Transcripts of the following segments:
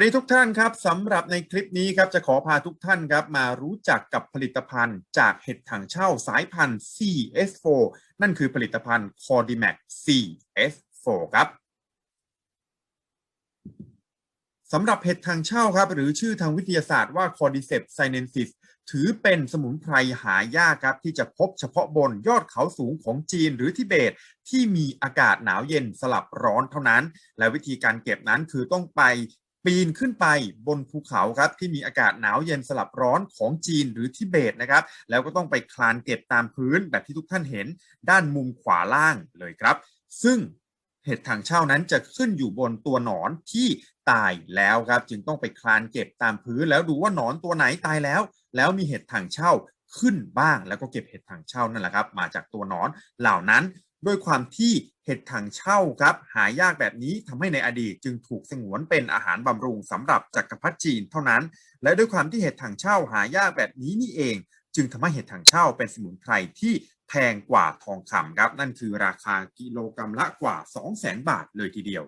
วัสดีทุกท่านครับสำหรับในคลิปนี้ครับจะขอพาทุกท่านครับมารู้จักกับผลิตภัณฑ์ จากเห็ดถังเช่าสายพันธุ์ CS4 นั่นคือผลิตภัณฑ์ Cordymac CS4 ครับสำหรับเห็ดทางเช่าครับหรือชื่อทางวิทยาศาสตร์ว่า Cordyceps sinensis ถือเป็นสมุนไพรหายากครับ ที่จะพบเฉพาะบนยอดเขาสูงของจีนหรือทิเบต ที่มีอากาศหนาวเย็นสลับร้อนเท่านั้น และวิธีการเก็บนั้นคือต้องไป ปีนขึ้นไปบนภูเขาครับที่มีอากาศหนาวเย็นสลับร้อนของจีนหรือทิเบตนะครับ แล้วก็ต้องไปคลานเก็บตามพื้นแบบที่ทุกท่านเห็นด้านมุมขวาล่างเลยครับ ซึ่งเห็ดถังเช่านั้นจะขึ้นอยู่บนตัวหนอนที่ตายแล้วครับ จึงต้องไปคลานเก็บตามพื้น แล้วดูว่าหนอนตัวไหนตายแล้ว แล้วมีเห็ดถังเช่าขึ้นบ้าง แล้วก็เก็บเห็ดถังเช่านั่นแหละครับ มาจากตัวหนอนเหล่านั้นด้วยความที่ ห็ดถังเช่าครับหายากแบบนี้ทำให้ในอดีตจึงถูกสงวนเป็นอาหารบำรุงสำหรับจักรพรรดิจีนเท่านั้น และด้วยความที่เห็ดถังเช่าหายากแบบนี้นี่เอง จึงทำให้เห็ดถังเช่าเป็นสมุนไพรที่แพงกว่าทองคำครับ นั่นคือราคากิโลกรรัมละกว่า 200,000 บาทเลยทีเดียว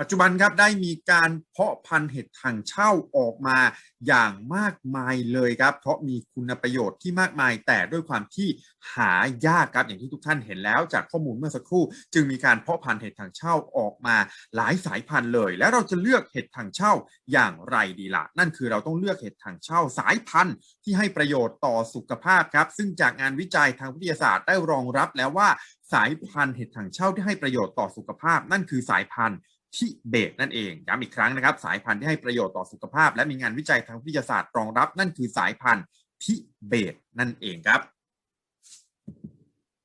ปัจจุบันครับได้มีการเพาะพันธุ์เห็ดถังเช่าออกมาอย่างมากมายเลยครับ เพราะมีคุณประโยชน์ที่มากมาย แต่ด้วยความที่หายากครับอย่างที่ทุกท่านเห็นแล้วจากข้อมูลเมื่อสักครู่ จึงมีการเพาะพันธุ์เห็ดถังเช่าออกมาหลายสายพันธุ์เลย แล้วเราจะเลือกเห็ดถังเช่าอย่างไรดีละ่ะนั่นคือเราต้องเลือกเห็ดถังเช่าสายพันธุ์ที่ให้ประโยชน์ต่อสุขภาพครับ ซึ่งจากงานวิจัยทางวิทยาศาสตร์ได้รองรับแล้วว่าสายพันธุ์เห็ดถังเช่าที่ให้ประโยชน์ต่อสุขภาพ นั่นคือสายพันธุ์ ทิเบตนั่นเองย้ำอีกครั้งนะครับ สายพันธุ์ที่ให้ประโยชน์ต่อสุขภาพ และมีงานวิจัยทางวิทยาศาสตร์รองรับ นั่นคือสายพันธุ์ทิเบตนั่นเองครับ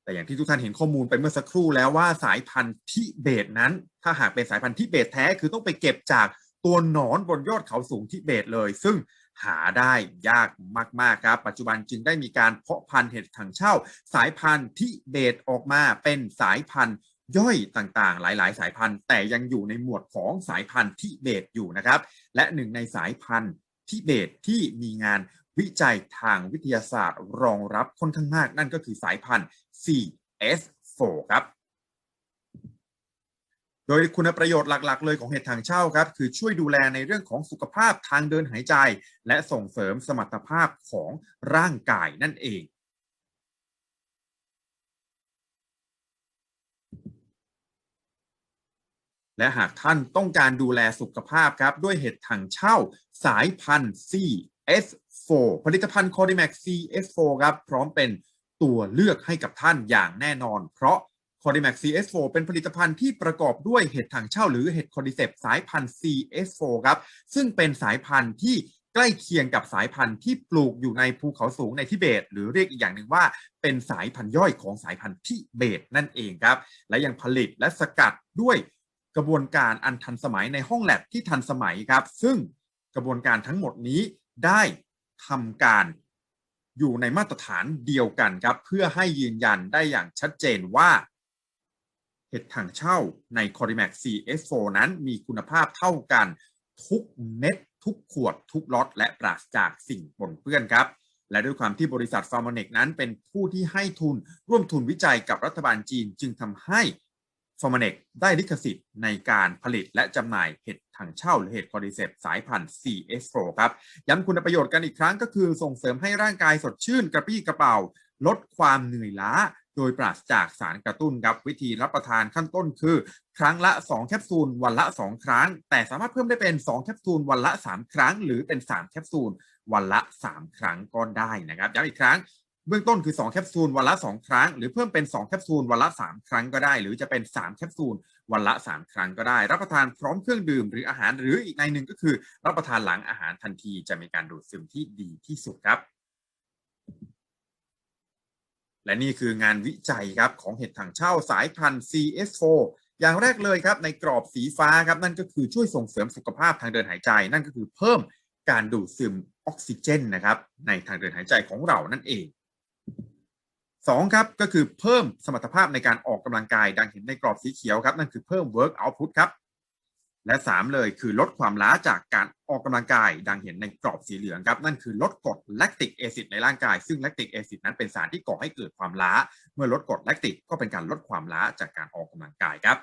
แต่อย่างที่ทุกท่านเห็นข้อมูลไปเมื่อสักครู่แล้วว่าสายพันธุ์ทิเบตนั้น ถ้าหากเป็นสายพันธุ์ทิเบตแท้คือต้องไปเก็บจากตัวหนอนบนยอดเขาสูงทิเบตเลย ซึ่งหาได้ยากมากๆครับ ปัจจุบันจึงได้มีการเพาะพันธุ์เห็ดถังเช่า สายพันธุ์ทิเบตออกมาเป็นสายพันธุ์ ย่อยต่างๆ หลาย ๆ สายพันธุ์ แต่ยังอยู่ในหมวดของสายพันธุ์ทิเบตอยู่นะครับ และหนึ่งในสายพันธุ์ทิเบตที่มีงานวิจัยทางวิทยาศาสตร์รองรับค่อนข้างมาก นั่นก็คือสายพันธุ์ CS4 ครับ โดยคุณประโยชน์หลัก ๆ เลยของเห็ดทางเช่าครับ คือช่วยดูแลในเรื่องของสุขภาพทางเดินหายใจ และส่งเสริมสมรรถภาพของร่างกายนั่นเอง และหากท่านต้องการดูแลสุขภาพครับ ด้วยเห็ดถังเช่าสายพันธุ์ CS4 ผลิตภัณฑ์ Codimax CS4 ครับพร้อมเป็นตัวเลือกให้กับท่านอย่างแน่นอน เพราะ Codimax CS4 เป็นผลิตภัณฑ์ที่ประกอบด้วยเห็ดถังเช่าหรือเห็ดคอดิเซปสายพันธุ์ CS4 ครับซึ่งเป็นสายพันธุ์ที่ใกล้เคียงกับสายพันธุ์ที่ปลูกอยู่ในภูเขาสูงในทิเบต หรือเรียกอีกอย่างหนึ่งว่าเป็นสายพันธุ์ย่อยของสายพันธุ์ทิเบตนั่นเองครับ และยังผลิตและสกัดด้วย กระบวนการอันทันสมัยในห้องแลบที่ทันสมัยครับ ซึ่งกระบวนการทั้งหมดนี้ได้ทำการอยู่ในมาตรฐานเดียวกันครับ เพื่อให้ยืนยันได้อย่างชัดเจนว่า เห็ดถังเช่าใน c o r i m a x CS4 นั้นมีคุณภาพเท่ากันทุกเม็ด ทุกขวด ทุกล็อตและปราศจากสิ่งปนเปื้อนครับ และด้วยความที่บริษัทฟาร์มเนกนั้นเป็นผู้ที่ให้ทุนร่วมทุนวิจัยกับรัฐบาลจีนจึงทำให้ ฟอร์มาเนกได้ลิขสิทธิ์ในการผลิตและจำหน่ายเห็ดถังเช่าหรือเห็ดคอร์ดิเซปสายพันธุ์ CS4 ครับ ย้ำคุณประโยชน์กันอีกครั้งก็คือส่งเสริมให้ร่างกายสดชื่นกระปี้กระเป๋า ลดความเหนื่อยล้า โดยปราศจากสารกระตุ้นครับวิธีรับประทานขั้นต้นคือ ครั้งละ 2 แคปซูล วันละ 2 ครั้ง แต่สามารถเพิ่มได้เป็น 2 แคปซูล วันละ 3 ครั้ง หรือเป็น 3 แคปซูล วันละ 3 ครั้งก็ได้นะครับย้ำอีกครั้ง เบื้องต้นคือ 2 แคปซูลวันละ 2 ครั้ง หรือเพิ่มเป็น 2 แคปซูลวันละ 3 ครั้งก็ได้ หรือจะเป็น 3 แคปซูลวันละ 3 ครั้งก็ได้ รับประทานพร้อมเครื่องดื่มหรืออาหารหรืออีกในหนึ่งก็คือ รับประทานหลังอาหารทันทีจะมีการดูดซึมที่ดีที่สุดครับ และนี่คืองานวิจัยครับของเห็ดถังเช่าสายพันธุ์ CS4 อย่างแรกเลยครับในกรอบสีฟ้าครับนั่นก็คือช่วยส่งเสริมสุขภาพทางเดินหายใจ นั่นก็คือเพิ่มการดูดซึมออกซิเจนนะครับในทางเดินหายใจของเรานั่นเอง 2ครับก็คือเพิ่มสมรรถภาพในการออกกำลังกายดังเห็นในกรอบสีเขียวครับนั่นคือเพิ่ม work output ครับและ 3 เลยคือลดความล้าจากการออกกำลังกาย ดังเห็นในกรอบสีเหลืองครับนั่นคือลดกรดแลคติกแอซิดในร่างกาย ซึ่งแลคติกแอซิดนั้นเป็นสารที่ก่อให้เกิดความล้า เมื่อลดกรดแลคติกก็เป็นการลดความล้าจากการออกกำลังกายครับ